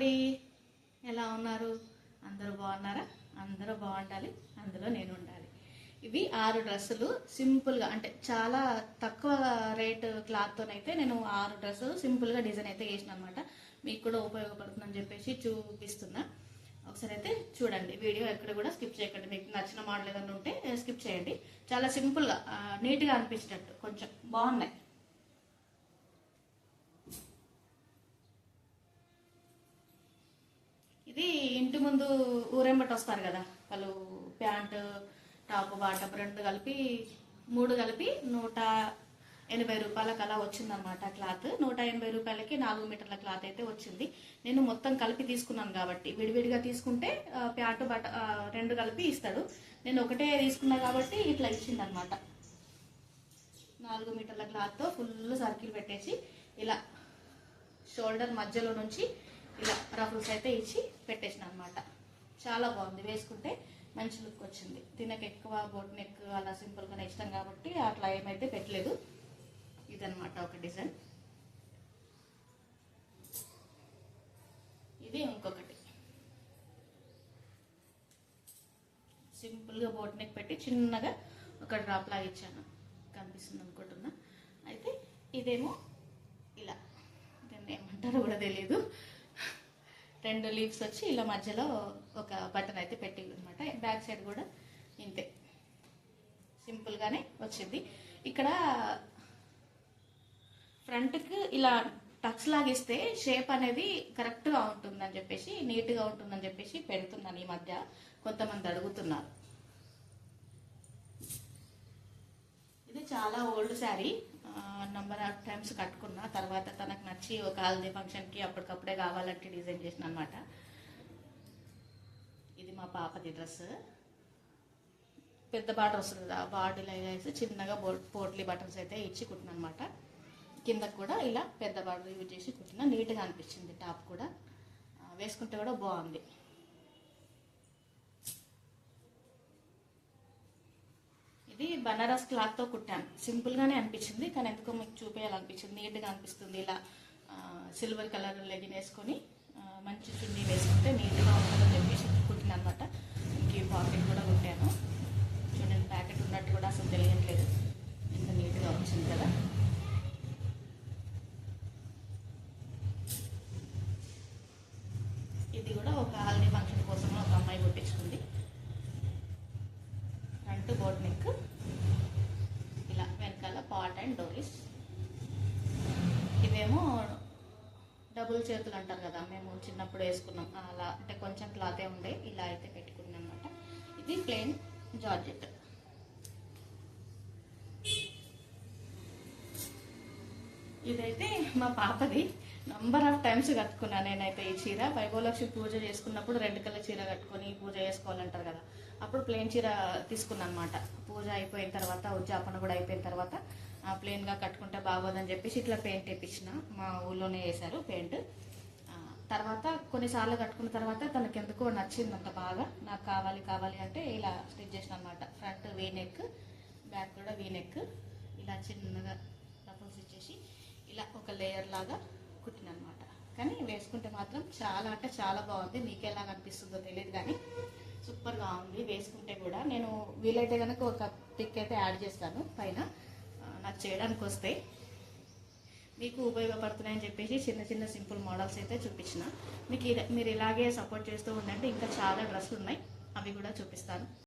అండి ఎలా ఉన్నారు? అందరూ బాగున్నారా? అందరూ బాగుండాలి. అందులో నేను ఉండాలి. ఇవి ఆరు డ్రెస్సులు. సింపుల్గా అంటే చాలా తక్కువ రేట్ క్లాత్తోనైతే నేను ఆరు డ్రెస్సులు సింపుల్గా డిజైన్ అయితే వేసిన అనమాట మీకు కూడా ఉపయోగపడుతుందని చెప్పేసి చూపిస్తున్నా. ఒకసారి అయితే చూడండి. వీడియో ఎక్కడ కూడా స్కిప్ చేయకండి. మీకు నచ్చిన మోడల్ ఏదైనా ఉంటే స్కిప్ చేయండి. చాలా సింపుల్గా నీట్గా అనిపించినట్టు కొంచెం బాగున్నాయి. ఇది ఇంటి ముందు ఊరెంబటి వస్తారు కదా. వాళ్ళు ప్యాంటు టాప్ బాటప్ రెండు కలిపి మూడు కలిపి నూట ఎనభై రూపాయలకు అలా వచ్చిందనమాట క్లాత్. నూట ఎనభై రూపాయలకి నాలుగు మీటర్ల క్లాత్ అయితే వచ్చింది. నేను మొత్తం కలిపి తీసుకున్నాను కాబట్టి. విడివిడిగా తీసుకుంటే ప్యాంటు బట రెండు కలిపి ఇస్తాడు. నేను ఒకటే తీసుకున్నా కాబట్టి ఇట్లా ఇచ్చిందనమాట నాలుగు మీటర్ల క్లాత్తో ఫుల్ సర్కిల్ పెట్టేసి ఇలా షోల్డర్ మధ్యలో నుంచి ఇలా రఫుల్స్ అయితే ఇచ్చి పెట్టేసిన అనమాట చాలా బాగుంది. వేసుకుంటే మంచి లుక్ వచ్చింది. తినక ఎక్కువ బోట్ నెక్ అలా సింపుల్గానే ఇష్టం కాబట్టి అట్లా ఏమైతే పెట్టలేదు. ఇదనమాట ఒక డిజైన్. ఇది ఇంకొకటి. సింపుల్గా బోట్ నెక్ పెట్టి చిన్నగా ఒక డ్రాప్ లాగా ఇచ్చాను. కనిపిస్తుంది అనుకుంటున్నా. అయితే ఇదేమో ఇలా. దాన్ని ఏమంటారో కూడా తెలియదు రెండు లీవ్స్ వచ్చి ఇలా మధ్యలో ఒక బటన్ అయితే పెట్టింది అనమాట బ్యాక్ సైడ్ కూడా ఇంతే. సింపుల్గానే వచ్చింది. ఇక్కడ ఫ్రంట్కి ఇలా టచ్ లాగిస్తే షేప్ అనేది కరెక్ట్గా ఉంటుందని చెప్పేసి నీట్గా ఉంటుందని చెప్పేసి పెడుతున్నాను ఈ మధ్య కొంతమంది అడుగుతున్నారు. ఇది చాలా old sari number of times కట్టుకున్నా తర్వాత తనకు నచ్చి ఒక హల్దీ ఫంక్షన్కి అప్పటికప్పుడే కావాలంటే డిజైన్ చేసిన అనమాట ఇది మా పాపది డ్రెస్ పెద్ద బార్డర్ వస్తుంది కదా బాడీలో వేసి చిన్నగా పోట్లీ బటన్స్ అయితే ఇచ్చి కుట్టిన అనమాట కిందకు కూడా ఇలా పెద్ద బార్డర్ యూజ్ చేసి కుట్టిన నీట్గా అనిపించింది టాప్ కూడా. వేసుకుంటే కూడా బాగుంది ఇది బనారస్ క్లాత్తో కుట్టాను. సింపుల్ గానే అనిపించింది కానీ ఎందుకో మీకు చూపేయాలనిపించింది నీట్గా అనిపిస్తుంది. ఇలా సిల్వర్ కలర్ లెగిన్ వేసుకొని మంచి చున్నీ వేసుకుంటే నీట్గా ఉంటుందని చెప్పేసి కుట్టిన అనమాట ఇంకే పాకెట్ కూడా కుట్టాను. చూడండి ప్యాకెట్ ఉన్నట్టు కూడా అసలు తెలియట్లేదు. ఇంత నీట్గా వచ్చింది కదా. ఇది కూడా ఒక హల్దీ ఫంక్షన్ కోసం ఒక అమ్మాయి కుట్టించుకుంది ఫ్రంట్ బోట్ నెక్ ఇలా అండ్ డోరీస్ ఇవేమో డబుల్ చేతులు అంటారు కదా మేము చిన్నప్పుడు వేసుకున్నాం. అలా అంటే కొంచెం క్లాతే ఉండే ఇలా అయితే పెట్టుకున్నాం అనమాట ఇది ప్లెయిన్ జార్జెట్. ఇదైతే మా పాపది నంబర్ ఆఫ్ టైమ్స్ కట్టుకున్నా నేనైతే ఈ చీర. వైభవలక్ష్మి పూజ చేసుకున్నప్పుడు రెడ్ కలర్ చీర కట్టుకొని పూజ చేసుకోవాలంటారు కదా. అప్పుడు ప్లెయిన్ చీర తీసుకున్నాను అనమాట పూజ అయిపోయిన తర్వాత ఉద్యాపన కూడా అయిపోయిన తర్వాత ప్లెయిన్గా కట్టుకుంటే బాగోదని చెప్పేసి ఇట్లా పెయింట్ వేయించిన మా ఊళ్ళోనే వేశారు పెయింట్ తర్వాత కొన్నిసార్లు కట్టుకున్న తర్వాత తనకి ఎందుకో నచ్చిందంట బాగా. నాకు కావాలి కావాలి అంటే ఇలా స్టిచ్ చేసిన అనమాట ఫ్రంట్ వీ నెక్ బ్యాక్ కూడా వీ నెక్ ఇలా చిన్నగా రఫల్స్ ఇచ్చేసి ఇలా ఒక లేయర్ లాగా కుట్టిన అనమాట కానీ వేసుకుంటే మాత్రం చాలా అంటే చాలా బాగుంది. మీకు ఎలా అనిపిస్తుందో తెలియదు కానీ సూపర్గా ఉంది. వేసుకుంటే కూడా నేను వీలైతే కనుక ఒక పిక్ అయితే యాడ్ చేస్తాను పైన. నాకు చేయడానికి వస్తాయి మీకు ఉపయోగపడుతున్నాయని చెప్పేసి చిన్న చిన్న సింపుల్ మోడల్స్ అయితే చూపించిన. మీకు మీరు ఇలాగే సపోర్ట్ చేస్తూ ఉండండి. ఇంకా చాలా డ్రెస్సులు ఉన్నాయి అవి కూడా చూపిస్తాను.